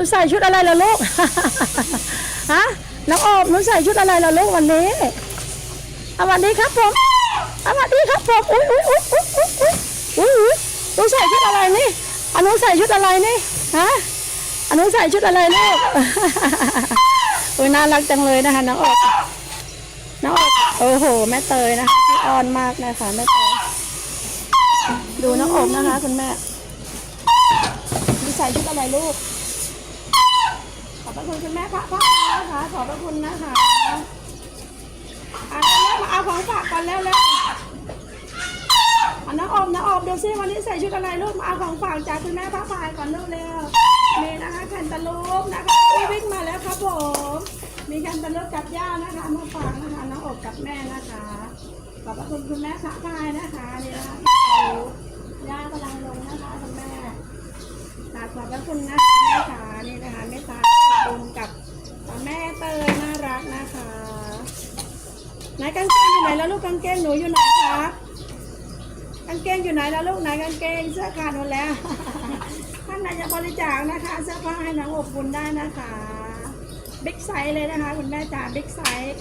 นูใส่ชุดอะไรล่ะลูก ฮะ น้องโอบหนูใส่ชุดอะไรล่ะลูกวันนี้สวัสดีครับผมสวัสดีครับผม อุ้ยอุ้ยอุ้ยอุ้ยอุ้ยอุ้ยอุ้ยหนูใส่ชุดอะไรนี่อันหนูใส่ชุดอะไรนี่ ฮะอันหนูใส่ชุดอะไรลูกอุ้ยน่ารักจังเลยนะคะน้องโอบน้องโอบโอ้โห แม่เตยนะคะที่อ่อนมากนะคะแม่เตย ดูน้องโอบนะคะคุณแม่ดูใส่ชุดอะไรลูก คุณคุณแม่พระพระนะคะขอบพระคุณนะคะอะเร็วมาเอาของฝากก่อนเร็วๆอะน้องอบน้องอบดูซิวันนี้ใส่ชุดอะไรลูกมาเอาของฝากจากคุณแม่พระพายก่อนเร็วๆนี่นะคะแคนตาลูปนะคะอุ๊ยวิ่งมาแล้วครับผมมีแคนตาลูปกับย่านะคะมาฝากนะคะน้องอบกับแม่นะคะขอบพระคุณคุณแม่พระพายนะคะนี่นะคะย่ากำลังลงนะคะคุณแม่กราบขอบพระคุณนะคะแม่ขานี่นะคะแม่ตาบุญกับแม่เตยน่ารักนะคะ ไหนกางเกงอยู่ไหนแล้วลูกกางเกงหนูอยู่ไหนคะกางเกงอยู่ไหนแล้วลูกไหนกางเกงเสื้อขาดหมดแล้วท่านไหนจะบริจาคนะคะเสื้อผ้าให้น้องอบบุญได้นะคะบิ๊กไซส์เลยนะคะคุณแม่จ๋าบิ๊กไซส์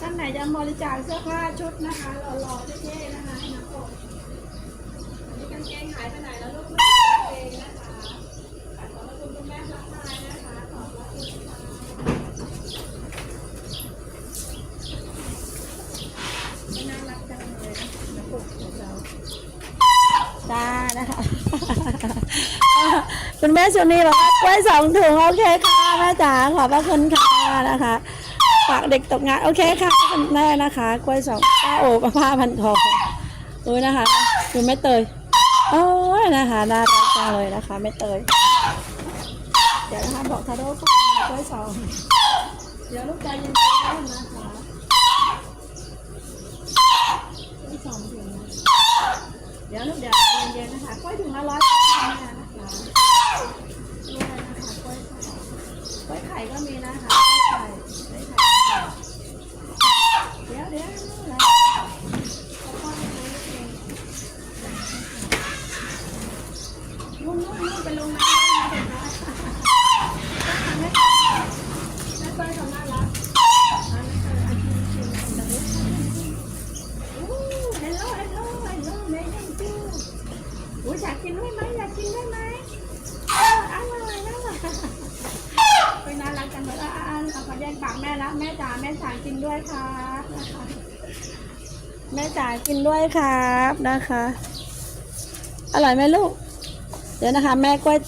ท่านไหนจะบริจาคเสื้อผ้าชุดนะคะหล่อๆเท่ๆนะคะให้น้องอบอันนี้กางเกงหายไปไหนแล้วลูกกางเกงนะคะ ขอบพระคุณคุณแม่ทักทายนะคะขอบพระคุณค่ะไม่น่ารักจังเลยนะนะปุกของเรา จ้านะคะคุณแม่สุนีบอกว่ากล้วยสองถุงโอเคค่ะแม่จ๋าขอบพระคุณค่ะนะคะฝากเด็กตกงานโอเคค่ะคุณแม่นะคะกล้วยสองป้าโอบผ้าพันทองดูนะคะดูแม่เตยโอ้ยนะคะน่ารักจังเลยนะคะแม่เตยเดี๋ยวนะคะบอกทาโร่ก่อนกล้วยสองเดี๋ยวลูกใจเย็นๆนะคะกล้วยสองถุงนะ เดี๋ยวลูกเดี๋ยวเย็นๆนะคะกล้วยถุงละร้อยนะคะนะคะกล้วยนะคะกล้วยสองกล้วยไข่ก็มีนะคะกล้วยไข่กล้วยไข่ค่ะเดี๋ยวเดี๋ยวนะค่อยๆนะลูกเองนุ่นๆนุ่นไปลงน้ำได้นะเด็กน้อย แม่แม่เปิ้ลเขาน่ารักอะแม่เปิ้ลอะชิมชิมชิมแบบนี้อู้ hello hello hello แม่ยังจู อู้อยากกินด้วยไหมอยากกินด้วยไหมเอออร่อยน่ารักเป็นน่ารักจังเลยอะอะอะเอาขอแยกปากแม่ละแม่จ๋าแม่จ๋ากินด้วยครับนะคะแม่จ๋ากินด้วยครับนะคะ อร่อยไหมลูก เดี๋ยวนะคะ แม่กล้วย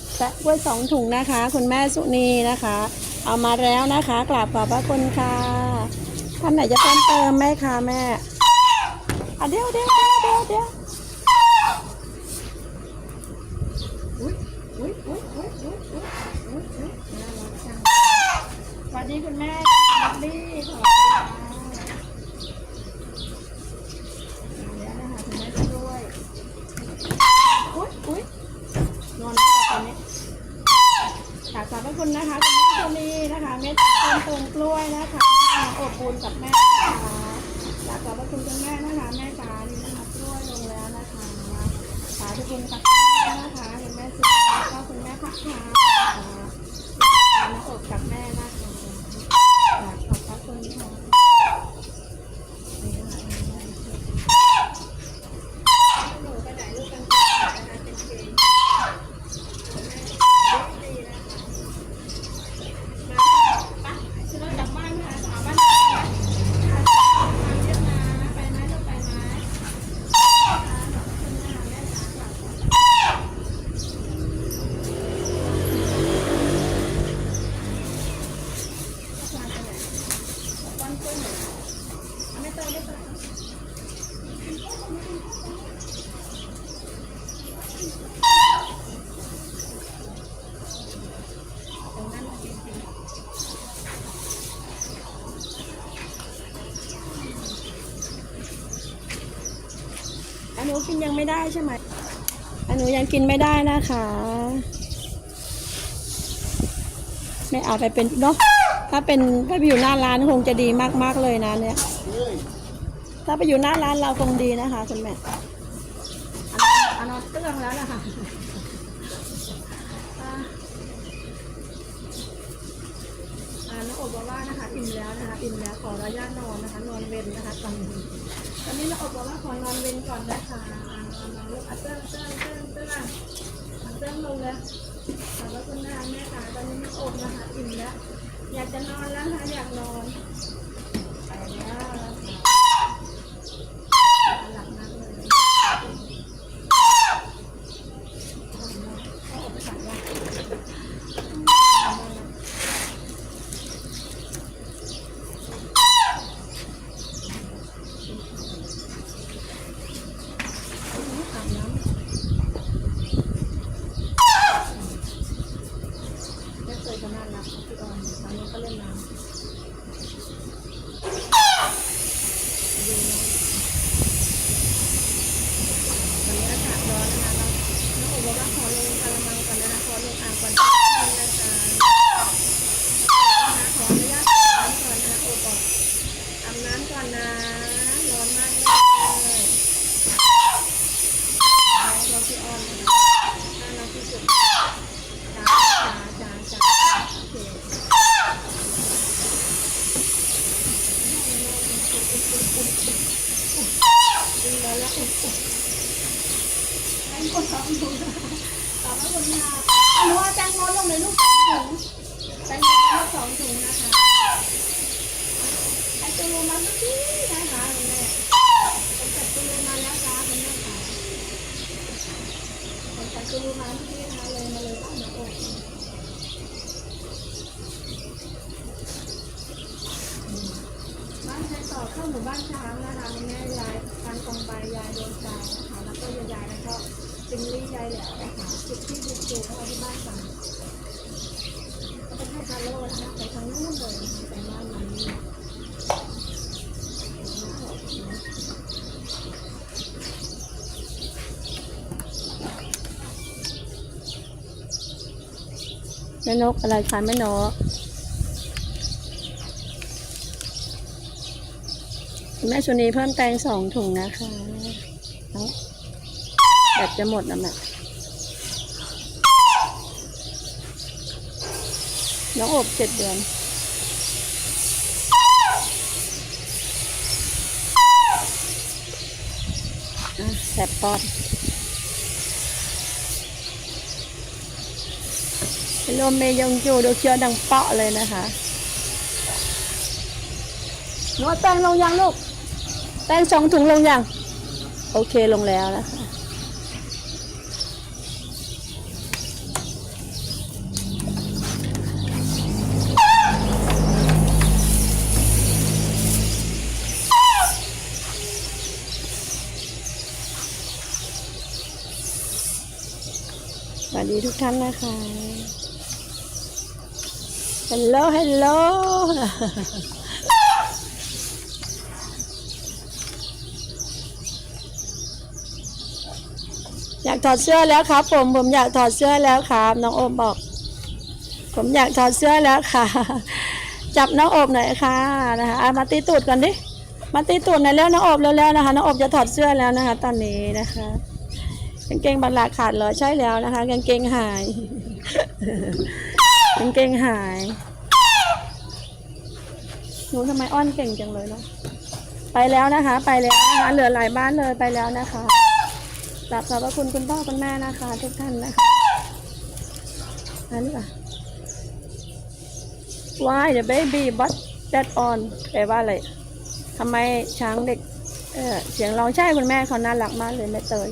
กล้วยสองถุงนะคะ คุณแม่สุนีนะคะ เอามาแล้วนะคะกราบขอบพระคุณค่ะท่านไหนจะเพิ่มเติมไหมคะแม่อะเดี๋ยวเดี๋ยวเดี๋ยวเดี๋ยว ดีคุณแม่บ๊อบบี้ขอบคุณค่ะมาแล้วนะคะคุณแม่ช่วยอุ๊ยอุ๊ยนอนแล้วตอนนี้กราบขอบพระคุณนะคะคุณแม่โชนีนะคะเม็ดต้นตรงกล้วยนะคะอบบุญกับแม่นะคะกราบขอบพระคุณคุณแม่นะคะ แม่จ๋านี่นะคะกล้วยลงแล้วนะคะสาธุคุณกับคุณแม่นะคะคุณแม่สุดแล้วก็คุณแม่พักค่ะนะคะอบกับแม่นะคะกราบขอบพระคุณค่ะนี่นะคะหนูไปไหนลูกกันนะคะเป็นเกง เราจากบ้านมาสามบ้านมาเยอะนะไปไหมลูกไปไหมไม่เติมไม่เติมตรงนั้นจริงๆ อันหนู กินยังไม่ได้ใช่ไหมอันหนูยังกินไม่ได้นะคะ ไม่เอาไปเป็นเนาะถ้าเป็นถ้าไปอยู่หน้าร้านคงจะดีมากๆเลยนะเนี่ย ถ้าไปอยู่หน้าร้านเราคงดีนะคะคุณแม่อันนั้นอันนั้นเตื้องแล้วนะค่ะ โอบอกว่านะคะอิ่มแล้วนะคะอิ่มแล้วขออนุญาตนอนนะคะ นอนเวนนะคะตอนนี้ตอนนี้เราอบบอกว่าขอนอนเวนก่อนนะคะนอนนอนลูกอะเติ้งเติ้งเติ้งเติ้งอะเติ้งลงเลยขอบพระคุณนะคะแม่ค่ะตอนนี้ไม่อบนะคะอิ่มแล้ว อยากจะนอนแล้วนะคะอยากนอนไปแล้วหลับมากเลยโอบสั่งยา อาบน้ำไม่เคยจะ น่ารักพี่ออนตอนนี้ก็เล่นน้ำดูน้องตอนนี้อากาศร้อนนะคะเราน้องโอ๋บอกว่าขอลงกระมังก่อนนะคะขอลงอ่างก่อนนะคะขออนุญาตอาบน้ำก่อนนะโอ๋บอกอาบน้ำก่อนนะ ร้อนมากเลย เราพี่ออนน่ารักที่สุดจ้าจ้าจ้าจ้าโอเคดีแล้วแล้วอุ๊บอุ๊บแตงโมสองถุงตอบว่า คนงานหนูว่าแตงโมลงในลูกสองถุงแตงโมลูกสองถุงนะคะไอตูรูมาเมื่อกี้นะคะคุณแม่ผมจัดตูรูมาแล้วจ้าคุณแม่ค่ะผมจะดูมาที่นะคะเลยมาเลยต้องมาอกบ้านใช้ต่อเข้าหมู่บ้านช้างนะคะคุณแม่ยายทางตรงไปยายโดนใจนะคะแล้วก็ยายแล้วก็ จิงลี่ยายแหล้วนะคะจุดที่จุดจูนะคะที่บ้านสั่งก็เป็นให้คาโร่นะคะไปทางนู้นเลยแต่บ้านมันนี่แม่นกอะไรคะแม่นกแม่ชุนีเพิ่มแตงสองถุงนะคะ แบตจะหมดแล้วแม่น้องอบเจ็ดเดือนอะแสบปอดลมเมยงจูดูเชียวดังเปาะเลยนะคะหนูเอาแตงลงยังลูก แตงสองถุงลงยัง โอเคลงแล้วนะคะ สวัสดีทุกท่านนะคะ ฮัลโหล ฮัลโหล อยากถอดเสื้อแล้วครับ ผม ผมอยากถอดเสื้อแล้วครับ น้องโอมบอก ผมอยากถอดเสื้อแล้วค่ะ จับน้องโอบหน่อยค่ะนะคะมาตีตูดก่อนดิ มาตีตูดหน่อยแล้วน้องโอบแล้วๆนะคะ น้องโอบจะถอดเสื้อแล้วนะคะ ตอนนี้นะคะ กางเกงบัลลาขาดเหรอใช่แล้วนะคะกางเกงหายกางเกงหายหนูทำไมอ้อนเก่งจังเลยเนาะไปแล้วนะคะ ไปแล้วนะคะเหลือหลายบ้านเลยไปแล้วนะคะกราบขอบพระคุณคุณพ่อคุณแม่นะคะ ทุกท่านนะคะอันนี้อะ Why the baby but that on แปลว่าอะไรทำไมช้างเด็ก เออเสียงร้องใช่คุณแม่เขาน่ารักมากเลยแม่เตย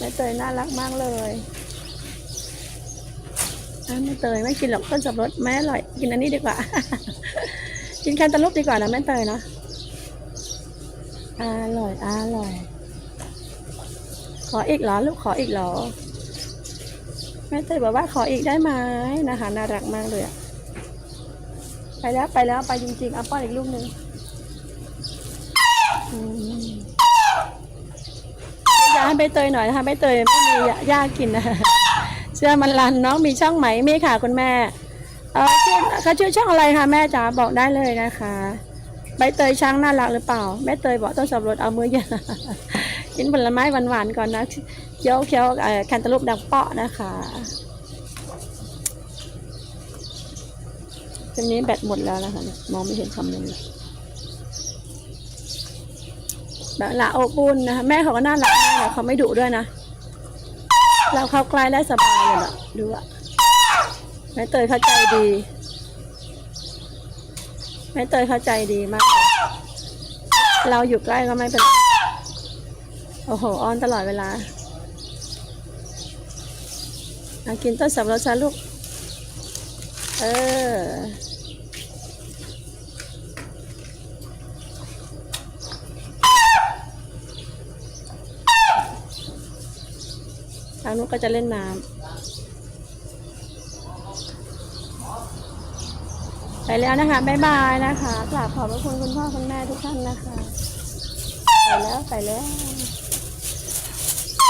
แม่เตยน่ารักมากเลยแม่เตยไม่กินหรอกต้นสับปะรดแม่อร่อย กินอันนี้ดีกว่า กินแคนตาลูปดีกว่านะแม่เตยเนาะอร่อยอร่อย ขออีกเหรอลูกขออีกเหรอแม่เตยบอกว่าขออีกได้ไหมนะคะน่ารักมากเลยอะไปแล้วไปแล้วไปจริงๆเอาป้อนอีกลูกหนึ่งาให้ใบเตยหน่อยนะคะใบเตยไม่มียากินนะเสื้อมันรันเนาะมีช่องไหมมีค่ะคุณแม่เออชื่อเขาชื่อช่องอะไรคะแม่จ๋าบอกได้เลยนะคะใบเตยช้างน่ารักหรือเปล่าแม่เตยบอกต้องสับรถเอามือเยอะกินผลไม้หวานๆก่อนนะเคี้ยวเคี้ยวแคนตาลูปดังเปาะนะคะตอนนี้แบตหมดแล้วนะคะมองไม่เห็นคำนึงเลย แบบละอบอุ่นนะคะแม่เขาก็น่ารักมากเลยเขาไม่ดุด้วยนะ เราเข้าใกล้ได้สบายเลยอะดูอะแม่เตยเข้าใจดีแม่เตยเข้าใจดีมาก เราอยู่ใกล้ก็ไม่เป็นโอ้โหอ้อนตลอดเวลาอากินต้นสับปะรดซะลูก เออางนู้นก็จะเล่นน้ำไปแล้วนะคะบ๊ายบายนะคะกราบขอบพระคุณคุณพ่อคุณแม่ทุกท่านนะคะ ไปแล้วไปแล้ว